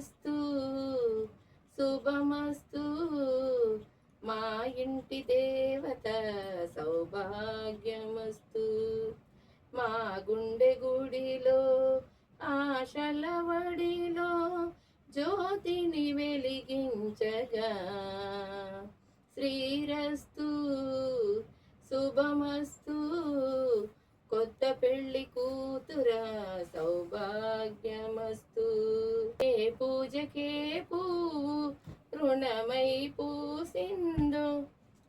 శుభమస్తు శుభమస్తు. మా ఇంటి దేవత సౌభాగ్యమస్తు. మా గుండె గుడిలో ఆశల వడిలో జ్యోతిని వెలిగించగా. శ్రీరస్తు శుభమస్తు. కొత్త పెళ్ళి పూజకే పువ్వు రుణమై పూసిందో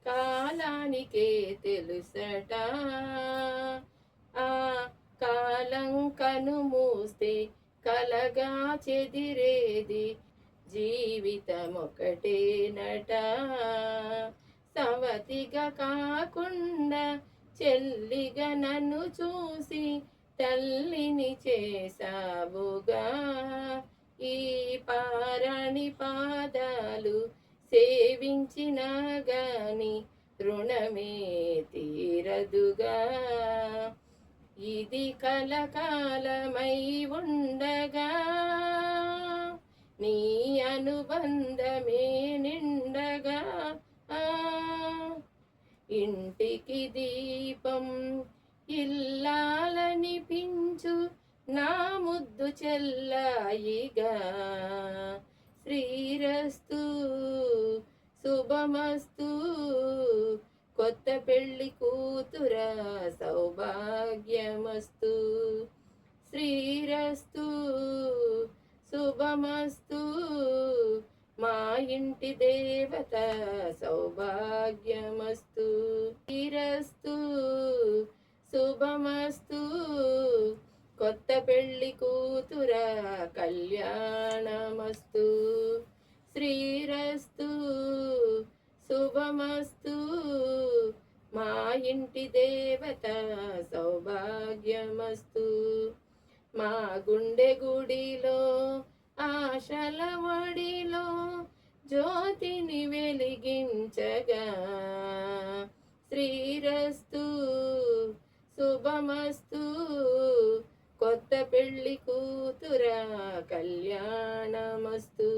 కాలానికే తెలుసట. ఆ కాలం కను మూస్తే కలగా చెదిరేది జీవితం ఒకటేనట సవతిగా కాకుండా చెల్లిగా నన్ను చూసి తల్లిని చేసావుగా ఈ పారాణి పాదాలు సేవించినా గాని రుణమే తీరదుగా. ఇది కలకాలమై ఉండగా. నీ అనుబంధమే నిండగా. ఆ, ఇంటికి దీపం ఇల్లాలనిపించు నా ముద్దు చెల్లాయిగా శ్రీరస్తు శుభమస్తు. కొత్త పెళ్ళి కూతురా సౌభాగ్యమస్తు. శ్రీరస్తు శుభమస్తు. మా ఇంటి దేవత సౌభాగ్యమస్తు. శ్రీరస్తు శుభమస్తు. కొత్త పెళ్ళి కూతురా కళ్యాణమస్తు. శ్రీరస్తు శుభమస్తు. మా ఇంటి దేవత సౌభాగ్యమస్తు. మా గుండె గుడిలో ఆశల వడిలో జ్యోతిని వెలిగించగా. శ్రీరస్తు శుభమస్తు. పెళ్ళి కూతురా కళ్యాణమస్తు.